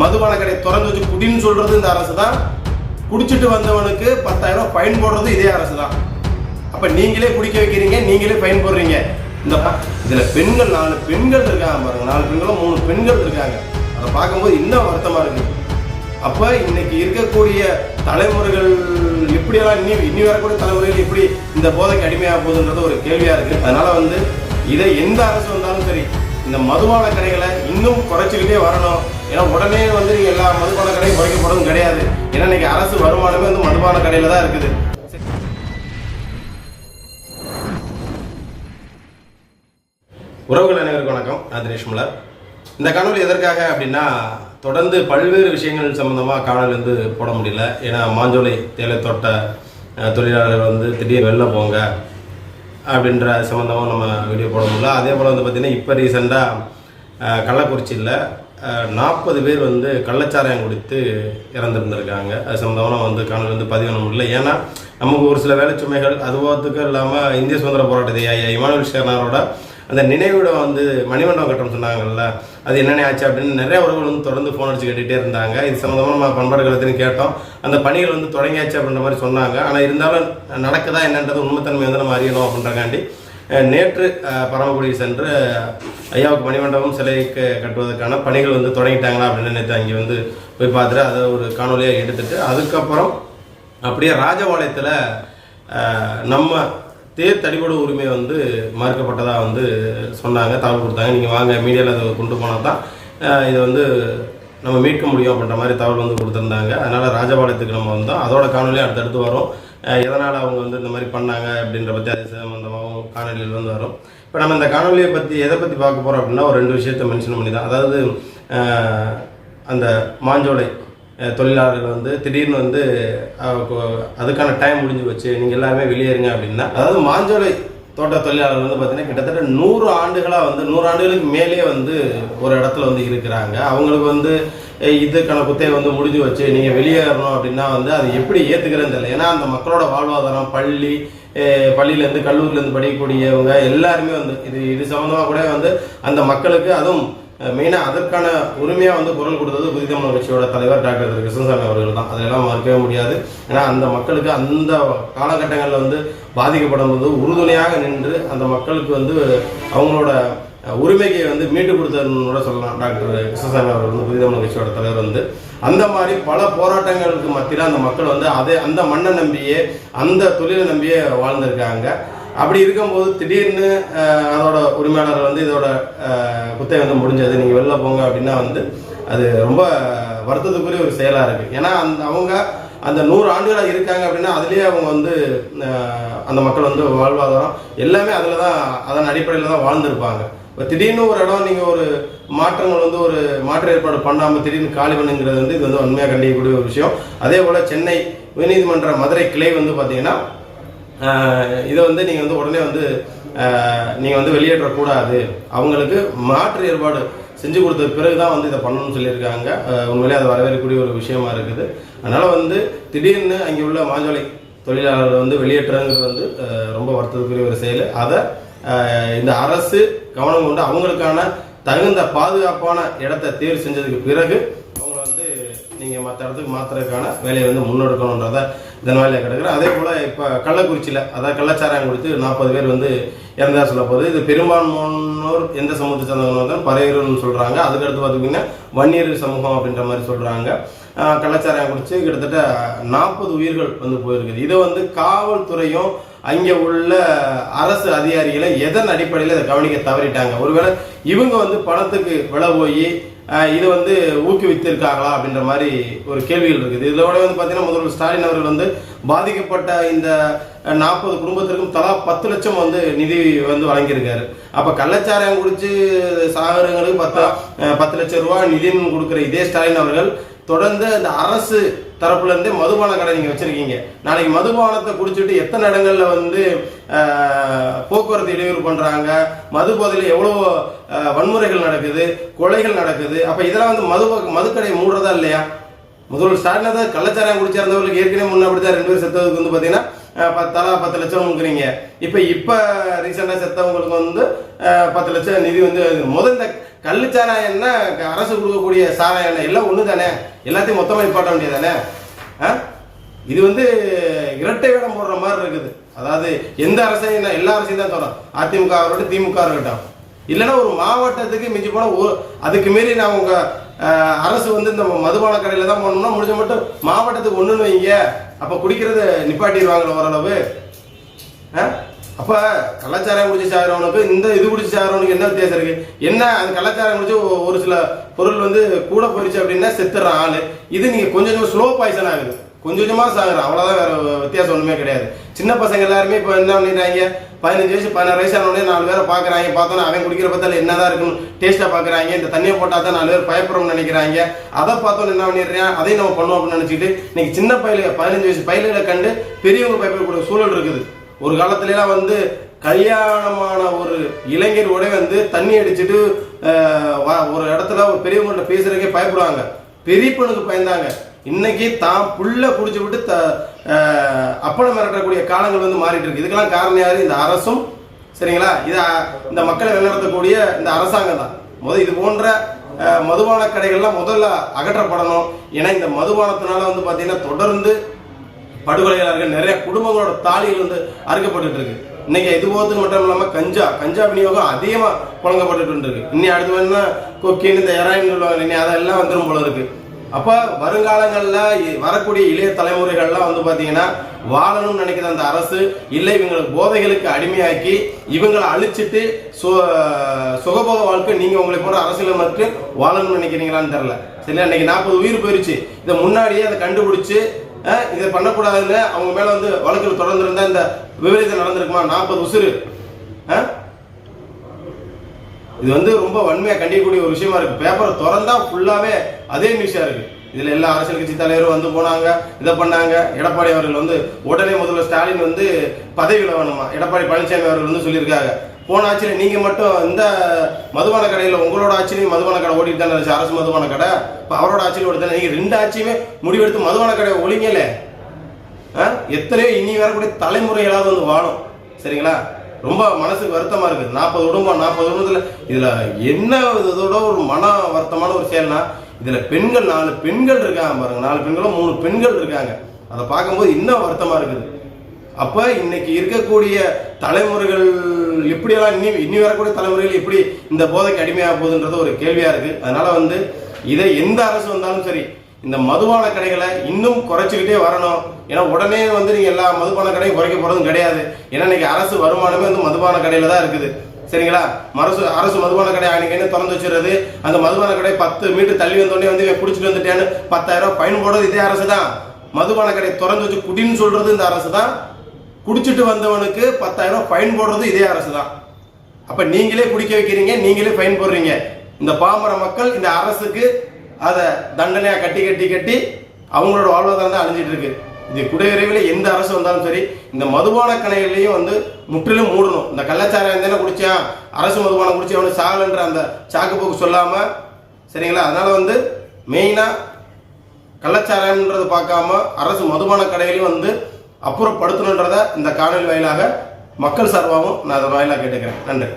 மதுபான கடையை திறந்து வச்சு குடின்னு சொல்றது இந்த அரசு தான். குடிச்சிட்டு வந்தவனுக்கு பத்தாயிரம் ரூபாய் ஃபைன் போடுறது இதே அரசு தான். அப்ப நீங்களே குடிக்க வைக்கிறீங்க நீங்களே ஃபைன் போடுறீங்க. இந்த இதுல பெண்கள் நாலு பெண்கள் இருக்காங்க பாருங்க. நாலு பெண்களும் மூணு பெண்கள் இருக்காங்க. அதை பார்க்கும்போது இன்னும் வருத்தமா இருக்கு. அப்ப இன்னைக்கு இருக்கக்கூடிய தலைமுறைகள் எப்படியெல்லாம் இனி இனி வரக்கூடிய தலைமுறைகள் எப்படி இந்த போதைக்கு அடிமையாக போகுதுன்றது ஒரு கேள்வியா இருக்கு. அதனால வந்து இதை எந்த அரசு வந்தாலும் சரி இந்த மதுபான கடைகளை இன்னும் குறைச்சிக்கிட்டே வரணும். ஏன்னா உடனே வந்து எல்லா மதுபான கடையும் குறைக்கப்படும் கிடையாது. ஏன்னா இன்னைக்கு அரசு வருமானமே வந்து மதுபான கடையில தான் இருக்குது. உறவுகள் அனைவருக்கும் வணக்கம். நான் தினேஷ் மலர் இந்த காணொலி எதற்காக அப்படின்னா தொடர்ந்து பல்வேறு விஷயங்கள் சம்மந்தமாக காணொலி வந்து போட முடியல. ஏன்னா மாஞ்சோலை தேயிலை தோட்ட தொழிலாளர்கள் வந்து திடீர் வெளில போங்க அப்படின்ற சம்மந்தமாக நம்ம வீடியோ போட முடியல. அதே போல் வந்து பார்த்திங்கன்னா இப்போ ரீசெண்டாக கள்ளக்குறிச்சியில் நாற்பது பேர் வந்து கள்ளச்சாராயம் குடித்து இறந்துருந்துருக்காங்க. அது சம்மந்தமாக வந்து காணொலி வந்து பதிவு இல்லை முடியல. ஏன்னா நமக்கு ஒரு சில வேலை சுமைகள் அது போகிறதுக்கும் இல்லாமல் இந்திய சுதந்திர போராட்டத்தை ஐயா இமானுவேல் ஷேர்னாரோட அந்த நினைவிடம் வந்து மணிமண்டபம் கட்டம் சொன்னாங்கல்ல அது என்னென்ன ஆச்சு அப்படின்னு நிறைய உறவுகள் வந்து தொடர்ந்து ஃபோன் அடிச்சு கேட்டுகிட்டே இருந்தாங்க. இது சம்மந்தமாக நம்ம பண்பாடு கலத்துன்னு கேட்டோம். அந்த பணிகள் வந்து தொடங்கியாச்சு அப்படின்ற மாதிரி சொன்னாங்க. ஆனால் இருந்தாலும் நடக்குதா என்னன்றது உண்மைத்தன்மை வந்து நம்ம அறியணும் அப்படின்றக்காண்டி நேற்று பரமக்குடி சென்று ஐயாவுக்கு மணிமண்டபம் சிலைக்கு கட்டுவதற்கான பணிகள் வந்து தொடங்கிட்டாங்களா அப்படின்னு நேற்று அங்கே வந்து போய் பார்த்துட்டு அதை ஒரு காணொலியாக எடுத்துட்டு அதுக்கப்புறம் அப்படியே ராஜபாளையத்தில் நம்ம தேர் தடிபடு உரிமை வந்து மறுக்கப்பட்டதாக வந்து சொன்னாங்க தகவல் கொடுத்தாங்க. நீங்கள் வாங்க மீடியாவில் அதை கொண்டு போனால் தான் இதை வந்து நம்ம மீட்க முடியும் அப்படின்ற மாதிரி தகவல் வந்து கொடுத்துருந்தாங்க. அதனால் ராஜபாளையத்துக்கு நம்ம வந்தோம். அதோட காணொலி அடுத்தடுத்து வரும். எதனால் அவங்க வந்து இந்த மாதிரி பண்ணாங்க அப்படின்ற பற்றி அது சம்பந்தமாக காணொலியில் வந்து வரும். இப்போ நம்ம இந்த காணொலியை பற்றி எதை பற்றி பார்க்க போகிறோம் அப்படின்னா ஒரு ரெண்டு விஷயத்த மென்ஷன் பண்ணி தான் அதாவது அந்த மாஞ்சோலை தொழிலாளர்கள் வந்து திடீர்னு வந்து அதுக்கான டைம் முடிஞ்சு வச்சு நீங்கள் எல்லாமே வெளியேறுங்க அப்படின்னா அதாவது மாஞ்சோலை தோட்ட தொழிலாளர்கள் வந்து பார்த்தீங்கன்னா கிட்டத்தட்ட நூறு ஆண்டுகளாக வந்து நூறு ஆண்டுகளுக்கு மேலே வந்து ஒரு இடத்துல வந்து இருக்கிறாங்க. அவங்களுக்கு வந்து இதுக்கான குத்தையை வந்து முடிஞ்சு வச்சு நீங்கள் வெளியேறணும் அப்படின்னா வந்து அது எப்படி ஏற்றுக்கிறேன்னு தெரியல. ஏன்னா அந்த மக்களோட வாழ்வாதாரம் பள்ளி பள்ளியிலேருந்து கல்லூரிலேருந்து படிக்கக்கூடியவங்க எல்லாருமே வந்து இது இது சம்மந்தமாக கூட வந்து அந்த மக்களுக்கு அதுவும் மெயினாக அதற்கான உரிமையாக வந்து குரல் கொடுத்தது புதிய தமிழ் கட்சியோட தலைவர் டாக்டர் கிருஷ்ணசாமி அவர்கள் தான். அதெல்லாம் மறுக்கவே முடியாது. ஏன்னா அந்த மக்களுக்கு அந்த காலகட்டங்களில் வந்து பாதிக்கப்படும் போது உறுதுணையாக நின்று அந்த மக்களுக்கு வந்து அவங்களோட உரிமையை வந்து மீட்டு கொடுத்ததுன்னு கூட சொல்லலாம். டாக்டர் கிருஷ்ணசாமி அவர் வந்து புதிய தமிழ் கட்சியோட தலைவர் வந்து அந்த மாதிரி பல போராட்டங்களுக்கு மத்தியில் அந்த மக்கள் வந்து அதே அந்த மண்ணை நம்பியே அந்த தொழிலை நம்பியே வாழ்ந்திருக்காங்க. அப்படி இருக்கும்போது திடீர்னு அதோட உரிமையாளர் வந்து இதோட குத்தை வந்து முடிஞ்சது. நீங்கள் வெளில போங்க அப்படின்னா வந்து அது ரொம்ப வருத்தத்துக்குரிய ஒரு செயலாக இருக்குது ஏன்னா அந்த அவங்க அந்த நூறு ஆண்டுகளாக இருக்காங்க அப்படின்னா அதுலேயே அவங்க வந்து அந்த மக்கள் வந்து வாழ்வாதாரம் எல்லாமே அதில் தான் அதன் அடிப்படையில் தான் வாழ்ந்திருப்பாங்க. இப்போ திடீர்னு ஒரு இடம் நீங்கள் ஒரு மாற்றங்கள் வந்து ஒரு மாற்று ஏற்பாடு பண்ணாமல் திடீர்னு காலி பண்ணுங்கிறது வந்து இது வந்து உண்மையாக கண்டிக்கக்கூடிய ஒரு விஷயம். அதே போல் சென்னை உயர்நீதிமன்ற மதுரை கிளை வந்து பார்த்தீங்கன்னா இதை வந்து நீங்கள் வந்து உடனே வந்து நீங்கள் வந்து வெளியேற்றக்கூடாது. அவங்களுக்கு மாற்று ஏற்பாடு செஞ்சு கொடுத்த பிறகு தான் வந்து இதை பண்ணணும்னு சொல்லியிருக்காங்க. உண்மையிலே அது வரவேற்கக்கூடிய ஒரு விஷயமா இருக்குது. அதனால் வந்து திடீர்னு அங்கே உள்ள மாஞ்சோலை தொழிலாளர்கள் வந்து வெளியேற்றுறது வந்து ரொம்ப வருத்தத்துக்குரிய ஒரு செயல். அதை இந்த அரசு கவனம் கொண்டு அவங்களுக்கான தகுந்த பாதுகாப்பான இடத்தை தேர்வு செஞ்சதுக்கு பிறகு அவங்கள வந்து நீங்கள் மற்ற இடத்துக்கு மாற்றுறதுக்கான வேலையை வந்து முன்னெடுக்கணுன்றத இதன் வேலையை கிடக்கிறேன் அதே போல் இப்போ கள்ளக்குறிச்சியில் அதாவது கள்ளச்சாராயம் கொடுத்து நாற்பது பேர் வந்து இறந்தா சொல்ல போகுது. இது பெரும்பான்மையோர் எந்த சமூகத்தை சேர்ந்தவங்க வந்து சொல்கிறாங்க அதுக்கடுத்து பார்த்தீங்கன்னா வன்னியர் சமூகம் அப்படின்ற மாதிரி சொல்கிறாங்க கள்ளச்சாராயம் குறித்து கிட்டத்தட்ட நாற்பது உயிர்கள் வந்து போயிருக்குது. இதை வந்து காவல்துறையும் அங்கே உள்ள அரசு அதிகாரிகளை எதன் அடிப்படையில் இதை கவனிக்க தவறிட்டாங்க? ஒருவேளை இவங்க வந்து பணத்துக்கு விலை போய் இதை இது வந்து ஊக்குவித்திருக்காங்களா அப்படின்ற மாதிரி ஒரு கேள்விகள் இருக்குது. இதோட வந்து பார்த்தீங்கன்னா முதல்வர் ஸ்டாலின் அவர்கள் வந்து பாதிக்கப்பட்ட இந்த நாற்பது குடும்பத்திற்கும் தலா பத்து லட்சம் வந்து நிதி வந்து வழங்கியிருக்காரு. அப்போ கள்ளச்சாராயம் குடிச்சு சாகரங்களுக்கு பத்து பத்து லட்சம் ரூபா நிதின்னு கொடுக்குற இதே ஸ்டாலின் அவர்கள் தொடர்ந்து அந்த அரசு தரப்புல இருந்தே மதுபான கடை நீங்க வச்சிருக்கீங்க. நாளைக்கு மதுபானத்தை குடிச்சிட்டு எத்தனை இடங்கள்ல வந்து போக்குவரத்து இடையூறு பண்றாங்க மது போதையில எவ்வளவு வன்முறைகள் நடக்குது கொலைகள் நடக்குது அப்ப இதெல்லாம் வந்து மது மதுக்கடை மூடுறதா இல்லையா? முதல்வர் ஸ்டாலின் கள்ளச்சாரம் கள்ளச்சாராயம் குடிச்சிருந்தவர்களுக்கு ஏற்கனவே முன்ன அப்படித்தான் ரெண்டு பேர் செத்ததுக்கு வந்து பாத்தீங்கன்னா பத்து தலா பத்து லட்சம் கொடுக்குறீங்க இப்போ இப்போ ரீசெண்டாக செத்தவங்களுக்கு வந்து பத்து லட்சம் நிதி வந்து முதல் இந்த கள்ளு சாராயம்னா என்ன அரசு கொடுக்கக்கூடிய சாராயம் என்ன? எல்லாம் ஒன்று தானே எல்லாத்தையும் மொத்தமாக நிப்பாட்ட வேண்டியதானே ஆ? இது வந்து இரட்டை வேடம் போடுற மாதிரி இருக்குது. அதாவது எந்த அரசையும் என்ன எல்லா அரசையும் தான் சொல்கிறோம் அதிமுக இருக்கட்டும் திமுக இருக்கட்டும் இல்லைன்னா ஒரு மாவட்டத்துக்கு மிஞ்சி போனால் ஒரு அதுக்கு மீறி நான் உங்கள் அரசு வந்து இந்த மதுபான கடையில் தான் போனோம்னா முடிஞ்ச மட்டும் மாவட்டத்துக்கு ஒன்றுன்னு வைங்க. அப்போ குடிக்கிறத நிப்பாட்டிடுவாங்களே ஓரளவு. ஆ? அப்ப கலாச்சாரம் குடிச்சு சாகிறவனுக்கு இந்த இது குடிச்சு சாகிறவனுக்கு என்ன வித்தியாசம் இருக்கு? என்ன அந்த கலாச்சாரம் குடிச்சு ஒரு சில பொருள் வந்து கூட போயிடுச்சு அப்படின்னா செத்துறான் ஆளு. இது நீங்க கொஞ்சம் கொஞ்சம் ஸ்லோ பாய்சன் ஆகுது. கொஞ்சம் கொஞ்சமா சாகுறான் அவ்வளவுதான் வேற வித்தியாசம் ஒண்ணுமே கிடையாது. சின்ன பசங்க எல்லாருமே இப்போ என்ன பண்ணிடுறாங்க? பதினஞ்சு வயசு பதினாறு வயசு ஆனவனே நாலு பேரை பாக்குறாங்க. பார்த்தோன்னா அவன் குடிக்கிற பத்தால என்னதான் இருக்கும் டேஸ்டா பாக்குறாங்க. இந்த தண்ணியை போட்டா தான் நாலு பேர் பயப்படுறோம்னு நினைக்கிறாங்க. அதை பார்த்தோன்னு என்ன பண்ணிடுறேன்? அதையும் நம்ம பண்ணுவோம் அப்படின்னு நினைச்சிட்டு இன்னைக்கு சின்ன பையல பதினஞ்சு வயசு பயில கண்டு பெரியவங்க பயப்படக்கூடிய சூழல் இருக்குது. ஒரு காலத்துலலாம் வந்து கல்யாணமான ஒரு இளைஞர் இளைஞரோட வந்து தண்ணி அடிச்சுட்டு ஒரு இடத்துல ஒரு பெரியவங்கள்ட்ட பேசுறதுக்கே பயப்படுவாங்க. பெரிய பொண்ணுக்கு பயந்தாங்க. இன்னைக்கு தான் புள்ள குடிச்சு விட்டு த அப்பளம் மிரட்டக்கூடிய காலங்கள் வந்து மாறிட்டு இருக்கு. இதுக்கெல்லாம் காரணம் யாரு? இந்த அரசும். சரிங்களா? இது இந்த மக்களை வழிநடத்தக்கூடிய இந்த அரசாங்கம் தான். முதல் இது போன்ற மதுபான கடைகள்லாம் முதல்ல அகற்றப்படணும். ஏன்னா இந்த மதுபானத்தினால வந்து பார்த்தீங்கன்னா தொடர்ந்து படுகொலைகளாக நிறைய குடும்பங்களோட தாலிகள் வந்து அறுக்கப்பட்டு இருக்கு இன்னைக்கு இது போது மட்டும் இல்லாமல் கஞ்சா கஞ்சா விநியோகம் அதிகமாக புழங்கப்பட்டு இருக்கு இன்னி அடுத்து வேணா கொக்கின் இந்த எராயின் சொல்லுவாங்க. இனி அதெல்லாம் வந்துடும் போல இருக்கு. அப்போ வருங்காலங்களில் வரக்கூடிய இளைய தலைமுறைகள்லாம் வந்து பார்த்தீங்கன்னா வாழணும்னு நினைக்கிற அந்த அரசு இல்லை இவங்களுக்கு போதைகளுக்கு அடிமையாக்கி இவங்களை அழிச்சிட்டு சு சுகபோக வாழ்க்கை நீங்கள் உங்களை போன்ற அரசியல் மட்டும் வாழணும்னு நினைக்கிறீங்களான்னு தெரில சரி இன்னைக்கு நாற்பது உயிர் போயிருச்சு. இதை முன்னாடியே அதை கண்டுபிடிச்சு இதை பண்ணக்கூடாதுன்னு அவங்க மேல வந்து வழக்கில் தொடர்ந்துருந்தா இந்த விபரீதம் நடந்திருக்குமா? நாற்பது உசுறு. இது வந்து ரொம்ப வன்மையா கண்டிக்கக்கூடிய ஒரு விஷயமா இருக்கு. பேப்பரை திறந்தா ஃபுல்லாவே அதே நியூஸா இருக்கு. இதுல எல்லா அரசியல் கட்சி தலைவரும் வந்து போனாங்க இதை பண்ணாங்க. எடப்பாடி அவர்கள் வந்து உடனே முதல்வர் ஸ்டாலின் வந்து பதவியில் வேணுமா எடப்பாடி பழனிசாமி அவர்கள் வந்து சொல்லியிருக்காங்க. போன ஆட்சியில் நீங்கள் மட்டும் இந்த மதுபான கடையில் உங்களோட ஆட்சியிலையும் மதுபான கடை ஓடிட்டு தானே இருந்துச்சு அரசு மதுபான கடை. இப்போ அவரோட ஆட்சியில் ஓடி தானே ரெண்டு ஆட்சியுமே முடிவெடுத்து மதுபான கடையை ஒழிங்கலே. ஆ? எத்தனையோ இனி வரக்கூடிய தலைமுறைகளாவது வந்து வாழும். சரிங்களா? ரொம்ப மனசுக்கு வருத்தமாக இருக்குது. நாற்பது குடும்பம் நாற்பது குடும்பத்துல இதில் என்ன இதோட ஒரு மன வருத்தமான ஒரு செயல்னா இதில் பெண்கள் நாலு பெண்கள் இருக்காங்க பாருங்க. நாலு பெண்களும் மூணு பெண்கள் இருக்காங்க. அதை பார்க்கும்போது இன்னும் வருத்தமாக இருக்குது. அப்போ இன்னைக்கு இருக்கக்கூடிய தலைமுறைகள் எப்படியெல்லாம் இனி இனி வரக்கூடிய தலைமுறைகள் எப்படி இந்த போதைக்கு அடிமையாக போகுதுன்றது ஒரு கேள்வியாக இருக்கு. அதனால வந்து இதை எந்த அரசு வந்தாலும் சரி இந்த மதுபான கடைகளை இன்னும் குறைச்சிக்கிட்டே வரணும். ஏன்னா உடனே வந்து நீங்கள் எல்லா மதுபான கடையும் குறைக்க போகிறதும் கிடையாது. ஏன்னா இன்னைக்கு அரசு வருமானமே வந்து மதுபான கடையில் தான் இருக்குது. சரிங்களா? அரசு அரசு மதுபான கடை அன்னைக்கு என்ன திறந்து வச்சுருது. அந்த மதுபான கடை பத்து மீட்டர் தள்ளி வந்தோடனே வந்து பிடிச்சிட்டு குடிச்சிட்டு வந்துட்டேன்னு பத்தாயிரம் ரூபாய் ஃபைன் போடுறது இதே அரசு தான் மதுபான கடை திறந்து வச்சு குடின்னு சொல்றது இந்த அரசு தான் குடிச்சிட்டு வந்தவனுக்கு பத்தாயிரம் ரூபாய் ஃபைன் போடுறது இதே அரசு தான் அப்ப நீங்களே குடிக்க வைக்கிறீங்க நீங்களே ஃபைன் போடுறீங்க. இந்த பாமர மக்கள் இந்த அரசுக்கு அதை தண்டனையா கட்டி கட்டி கட்டி அவங்களோட வாழ்வாதாரம் தான் அழிஞ்சிட்டு இருக்கு. இது கூடிய விரைவில் எந்த அரசு வந்தாலும் சரி இந்த மதுபான கடைகளையும் வந்து முற்றிலும் மூடணும். இந்த கள்ளச்சாரம் தானே குடிச்சான் அரசு மதுபானம் குடிச்சு அவனு சாகலன்ற அந்த சாக்கு போக்கு சொல்லாம சரிங்களா? அதனால வந்து மெயினா கள்ளச்சாரம்ன்றது பார்க்காம அரசு மதுபான கடைகளையும் வந்து அப்புறப்படுத்தணுன்றதை இந்த காணொலி வாயிலாக மக்கள் சார்பாகவும் நான் அதை வாயிலாக கேட்டுக்கிறேன். நன்றி.